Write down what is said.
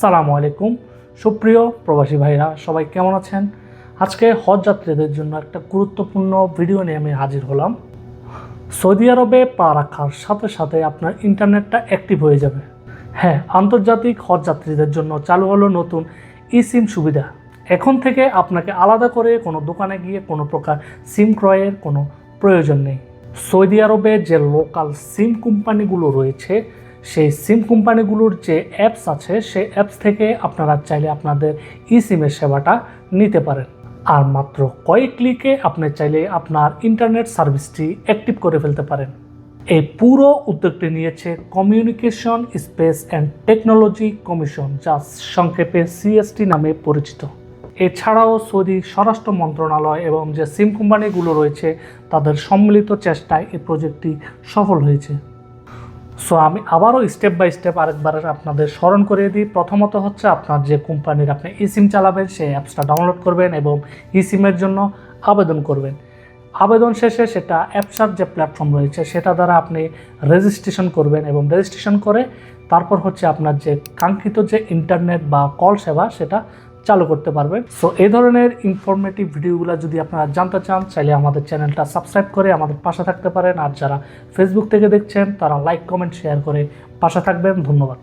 সালামু আলাইকুম। সুপ্রিয় প্রবাসী ভাইরা, সবাই কেমন আছেন? আজকে হজ যাত্রীদের জন্য একটা গুরুত্বপূর্ণ ভিডিও নিয়ে আমি হাজির হলাম। সৌদি আরবে পা রাখার সাথে সাথে আপনার ইন্টারনেটটা অ্যাক্টিভ হয়ে যাবে। হ্যাঁ আন্তর্জাতিক হজ যাত্রীদের জন্য চালু হলো নতুন ই সিম সুবিধা। এখন থেকে আপনাকে আলাদা করে কোনো দোকানে গিয়ে কোনো প্রকার সিম ক্রয়ের কোনো প্রয়োজন নেই। সৌদি আরবে যে লোকাল সিম কোম্পানিগুলো রয়েছে সেই সিম কোম্পানিগুলোর যে অ্যাপস আছে, সেই অ্যাপস থেকে আপনারা চাইলে আপনাদের ই সিমের সেবাটা নিতে পারেন। আর মাত্র কয়েক ক্লিকে আপনি চাইলে আপনার ইন্টারনেট সার্ভিসটি অ্যাক্টিভ করে ফেলতে পারেন। এই পুরো উদ্যোগটি নিয়েছে communication space and technology commission যা সংক্ষেপে সিএসটি নামে পরিচিত। এছাড়াও সৌদি স্বরাষ্ট্র মন্ত্রণালয় এবং যে সিম কোম্পানিগুলো রয়েছে, তাদের সম্মিলিত চেষ্টায় এই প্রজেক্টটি সফল হয়েছে। সো আমি আবারও স্টেপ বাই স্টেপ আরেকবার আপনাদের স্মরণ করিয়ে দিই। প্রথমত হচ্ছে আপনার যে কোম্পানির আপনি ই সিম চালাবেন, সেই অ্যাপসটা ডাউনলোড করবেন এবং ই সিমের জন্য আবেদন করবেন। আবেদন শেষে সেটা অ্যাপসার যে প্ল্যাটফর্ম রয়েছে, সেটা দ্বারা আপনি রেজিস্ট্রেশন করবেন এবং রেজিস্ট্রেশন করে তারপর হচ্ছে আপনার যে কাঙ্ক্ষিত যে ইন্টারনেট বা কল সেবা, সেটা চালু করতে পারবেন। সো এই ধরনের ইনফরমেটিভ ভিডিওগুলো যদি আপনারা জানতে চান, চাইলে আমাদের চ্যানেলটা সাবস্ক্রাইব করে আমাদের পাশে থাকতে পারেন। আর যারা ফেসবুক থেকে দেখছেন, তারা লাইক কমেন্ট শেয়ার করে পাশে থাকবেন। ধন্যবাদ।